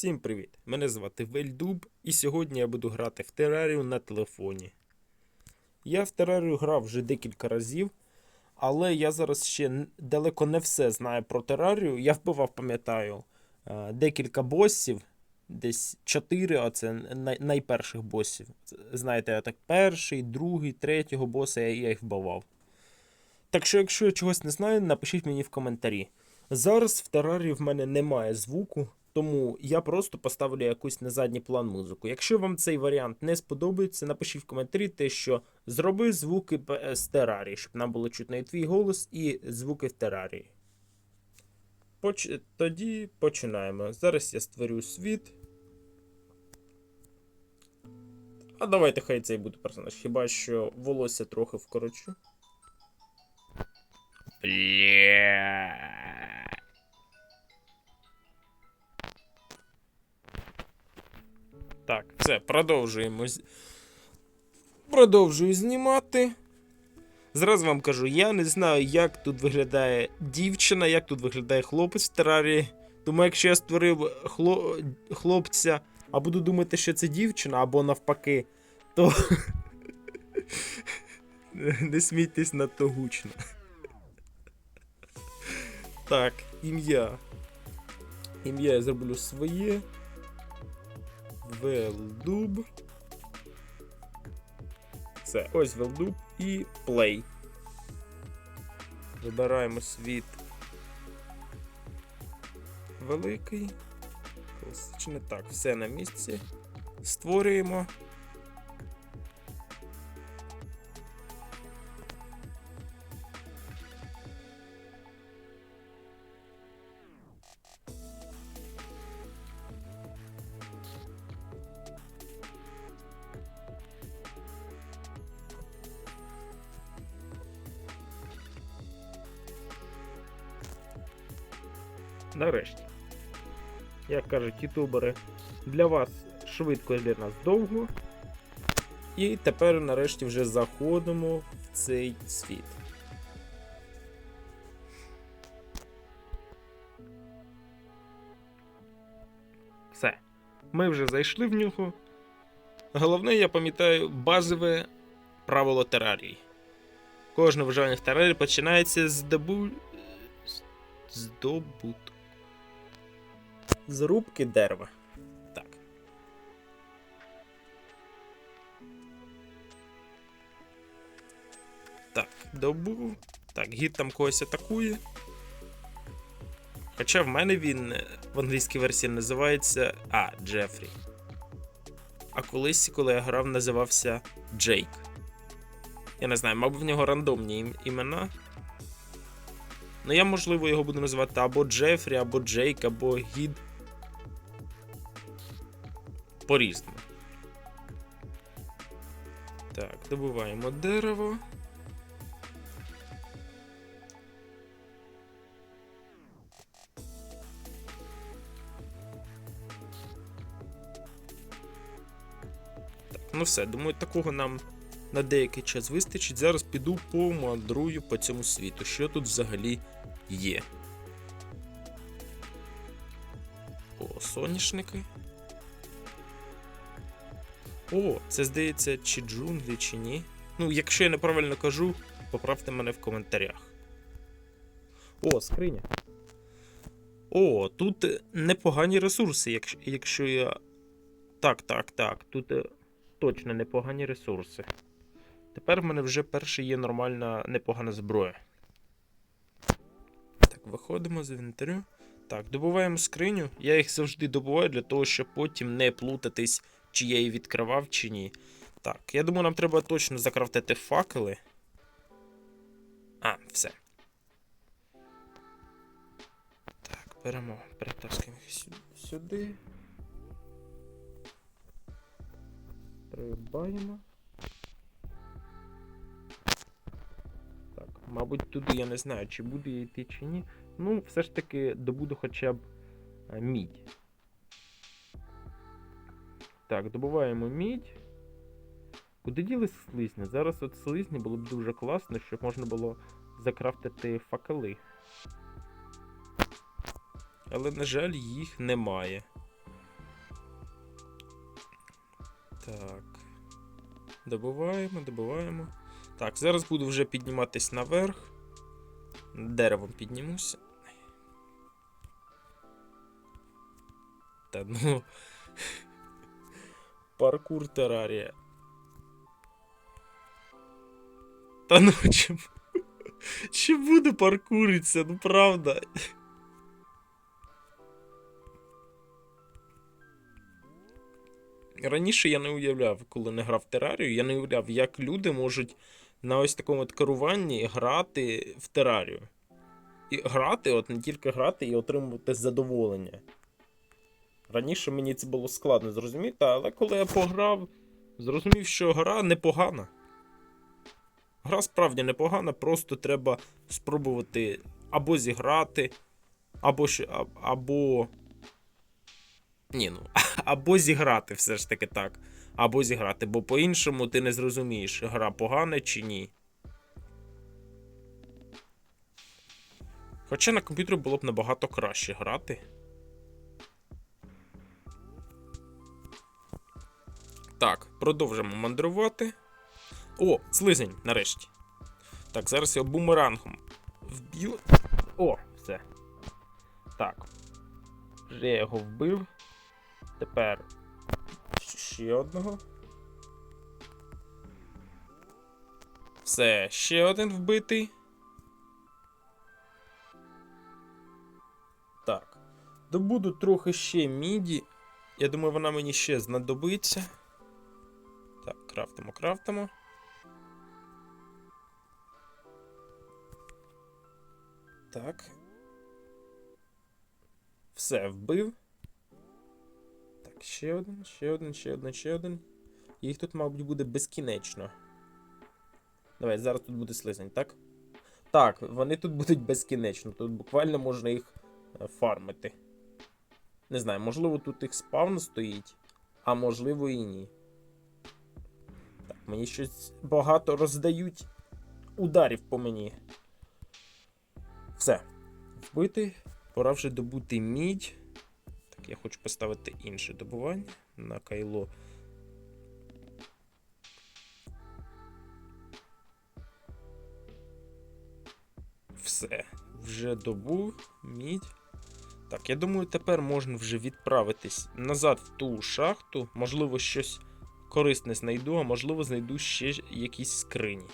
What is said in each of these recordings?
Всім привіт! Мене звати Вельдуб, і сьогодні я буду грати в терарію на телефоні. Я в терарію грав вже декілька разів, але я зараз ще далеко не все знаю про терарію. Я вбивав, пам'ятаю, е, декілька босів, десь 4, а це найперших босів. Знаєте, я так перший, другий, третього боса я, їх вбивав. Так що, якщо я чогось не знаю, напишіть мені в коментарі. Зараз в терарії в мене немає звуку, тому я просто поставлю якусь на задній план музику. Якщо вам цей варіант не сподобається, напишіть в коментарі те, що зроби звуки з терарії, щоб нам було чутно і твій голос, і звуки в терарії. Поч... Тоді починаємо. Зараз я створю світ. А давайте хай цей буде персонаж. Хіба що волосся трохи вкорочу. Бля. Так, все, продовжуємо. Продовжую знімати. Зразу вам кажу, я не знаю, як тут виглядає дівчина, як тут виглядає хлопець в терарії. Тому якщо я створив хло... хлопця, а буду думати, що це дівчина, або навпаки, то не смійтесь надто гучно. Так, ім'я. Ім'я я зроблю своє. Велдуб. Все, ось Велдуб і Play. Вибираємо світ великий. Класичний. Так, все на місці. Створюємо. Нарешті. Як кажуть ютубери, для вас швидко, і для нас довго. І тепер нарешті вже заходимо в цей світ. Все. Ми вже зайшли в нього. Головне, я пам'ятаю базове правило терарії. Кожне виживання в терарії починається з добу... Здобут. Зрубки дерева. Так. Так, добу. Так, гід там когось атакує. Хоча в мене він е, в англійській версії називається. А, Джефрі. А колись, коли я грав, називався Джейк. Я не знаю, мабуть, в нього рандомні імена. Ну, я, можливо, його буду називати або Джефрі, або Джейк, або Гід. По-різному. Так, добуваємо дерево. Ну все, думаю, такого нам на деякий час вистачить. Зараз піду помандрую по цьому світу. Що тут взагалі є? О, соняшники. О, це здається, чи джунглі, чи ні. Ну, якщо я неправильно кажу, поправте мене в коментарях. О, скриня. О, тут е, непогані ресурси, якщо, якщо я. Так, так, так. Тут е, точно непогані ресурси. Тепер в мене вже перша є нормальна непогана зброя. Так, виходимо з інвентарю. Так, добуваємо скриню. Я їх завжди добуваю для того, щоб потім не плутатись, чи я її відкривав, чи ні. Так, я думаю, нам треба точно закрафтити факели. А, все. Так, беремо, перетаскуємо їх сюди. Прибаємо. Так, мабуть, туди я не знаю, чи буду я йти, чи ні. Ну, все ж таки добуду хоча б е, мідь. Так, добуваємо мідь. Куди діли слизні? Зараз от слизні було б дуже класно, щоб можна було закрафтити факели. Але, на жаль, їх немає. Так. Добуваємо, добуваємо. Так, зараз буду вже підніматись наверх. Деревом піднімуся. Та ну. Паркур терарія. Та ну чим. Чи буде паркуриться, ну правда. Раніше я не уявляв, коли не грав в терарію, я не уявляв, як люди можуть на ось такому от керуванні грати в терарію. І грати, от не тільки грати і отримувати задоволення. Раніше мені це було складно зрозуміти, але коли я пограв, зрозумів, що гра непогана. Гра справді непогана, просто треба спробувати або зіграти, або або. Ні, ну, або зіграти, все ж таки так. Або зіграти, бо по-іншому ти не зрозумієш, гра погана чи ні. Хоча на комп'ютері було б набагато краще грати. Так, продовжимо мандрувати. О, слизень, нарешті. Так, зараз я бумерангом вб'ю. О, все. Так. Вже я його вбив. Тепер ще одного. Все, ще один вбитий. Так. Добуду трохи ще міді. Я думаю, вона мені ще знадобиться. Крафтимо, крафтимо. Так. Все, вбив. Так, ще один, ще один, ще один, ще один. Їх тут, мабуть, буде безкінечно. Давай, зараз тут буде слизень, так? Так, вони тут будуть безкінечно. Тут буквально можна їх е, фармити. Не знаю, можливо, тут їх спавн стоїть, а можливо і ні. Мені щось багато роздають ударів по мені. Все. Вбити. Пора вже добути мідь. Так, я хочу поставити інше добування на кайло. Все. Вже добув мідь. Так, я думаю, тепер можна вже відправитись назад в ту шахту. Можливо, щось корисне знайду, а можливо, знайду ще якісь скрині.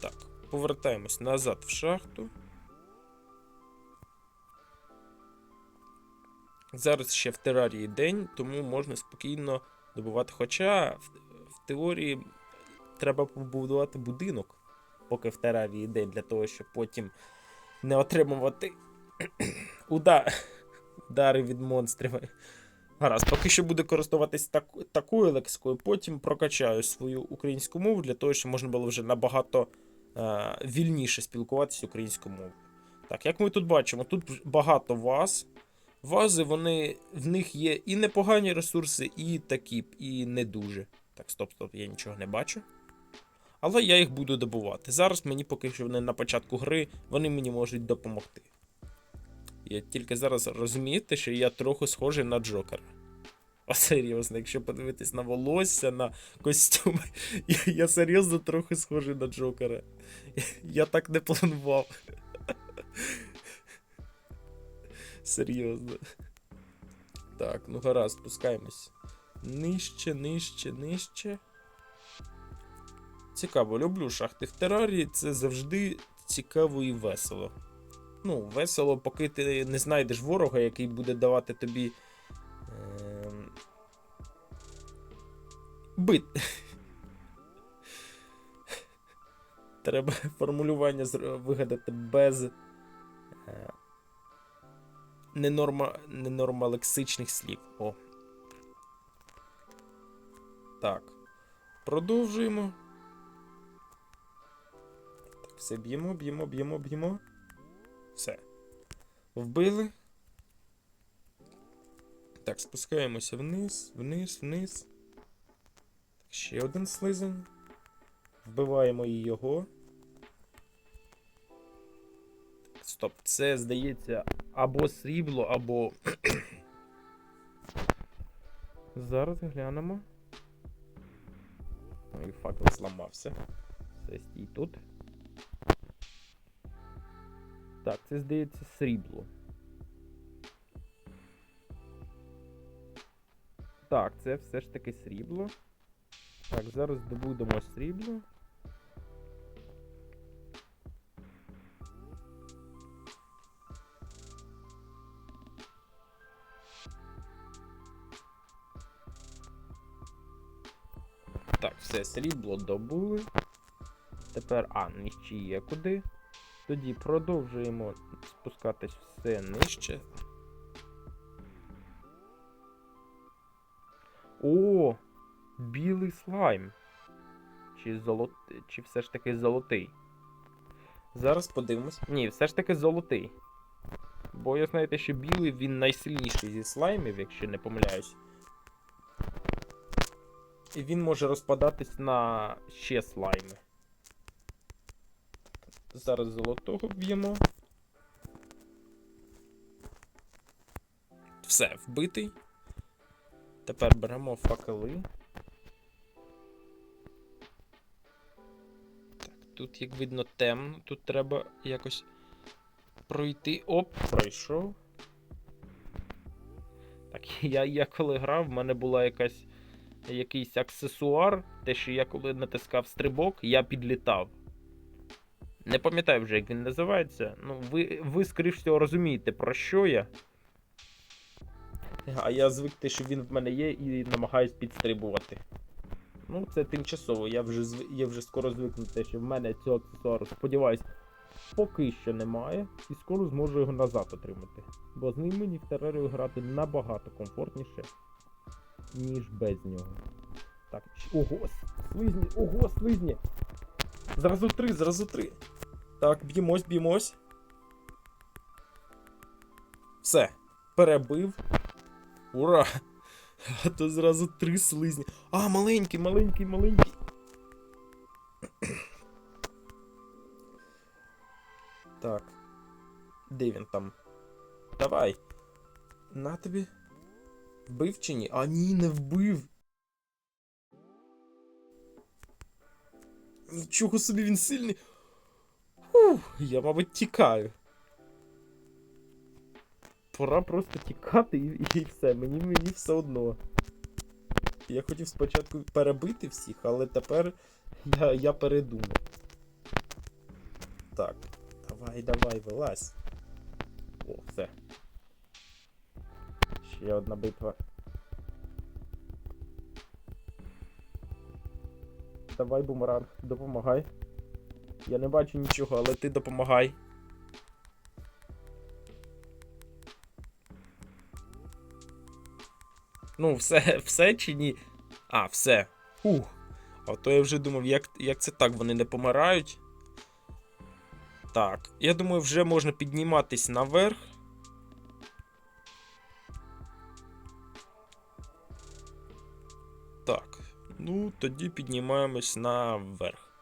Так, повертаємось назад в шахту. Зараз ще в терарії день, тому можна спокійно добувати. Хоча в, в теорії треба побудувати будинок, поки в терарії день, для того, щоб потім не отримувати удар, удари від монстрів. Гаразд, поки що буду користуватись так, такою лексикою, потім прокачаю свою українську мову для того, щоб можна було вже набагато е, вільніше спілкуватися українською мовою. Так, як ми тут бачимо, тут багато ваз. Вази, вони, в них є і непогані ресурси, і такі, і не дуже. Так, стоп, стоп, я нічого не бачу. Але я їх буду добувати. Зараз мені поки що вони на початку гри, вони мені можуть допомогти. Я тільки зараз розумієте, що я трохи схожий на Джокера. А серйозно, якщо подивитись на волосся, на костюми, я, я серйозно трохи схожий на Джокера. Я, так не планував. Серйозно. Так, ну гаразд, спускаємось. Нижче, нижче, нижче. Цікаво, люблю шахти в терарії, це завжди цікаво і весело. Ну, весело, поки ти не знайдеш ворога, який буде давати тобі. Е... Бит. Треба формулювання вигадати без. Е... Ненорма... ненормалексичних слів. О. Так. Продовжуємо. Так, все б'ємо, б'ємо, б'ємо, б'ємо. Все. Вбили. Так, спускаємося вниз, вниз, вниз. Ще один слизень. Вбиваємо і його. Стоп, це здається або срібло, або. Зараз глянемо. Ой, факел зламався. Все стій тут. Так, це здається срібло. Так, це все ж таки срібло. Так, зараз добудемо срібло. Так, все, срібло добули. Тепер, а, нижче є куди. Тоді продовжуємо спускатись все нижче. О! Білий слайм. Чи золот... Чи все ж таки золотий? Зараз подивимось. Ні, все ж таки золотий. Бо я знаєте, що білий він найсильніший зі слаймів, якщо не помиляюсь. І він може розпадатись на ще слайми. Зараз золотого б'ємо. Все, вбитий. Тепер беремо факели. Так, тут, як видно, темно. Тут треба якось пройти. Оп, пройшов. Так, я, я коли грав, в мене була якась якийсь аксесуар. Те, що я коли натискав стрибок, я підлітав. Не пам'ятаю вже, як він називається. Ну, ви, ви скоріш всього, розумієте, про що я. А я звик те, що він в мене є, і намагаюсь підстрибувати. Ну, це тимчасово, я вже зв... я вже скоро звикну те, що в мене цього аксесуару, сподіваюсь, поки що немає, і скоро зможу його назад отримати. Бо з ним мені в терарію грати набагато комфортніше, ніж без нього. Так, ого, слизні, ого, слизні! Зразу три, зразу три. Так, б'ємось, б'ємось. Все, перебив. Ура! А то зразу три слизні. А, маленький, маленький, маленький. Так. Де він там? Давай. На тобі. Вбив чи ні? А ні, не вбив. Нічого собі він сильний. Фух, я, мабуть, тікаю. Пора просто тікати і, і все. Мені мені все одно. Я хотів спочатку перебити всіх, але тепер я, я передумав. Так, давай, давай, вилазь. О, все. Ще одна битва. Давай, бумеранг, допомагай. Я не бачу нічого, але ти допомагай. Ну, все, все чи ні? А, все. Ух. А то я вже думав, як, як це так, вони не помирають. Так, я думаю, вже можна підніматись наверх. Ну тоді піднімаємось наверх.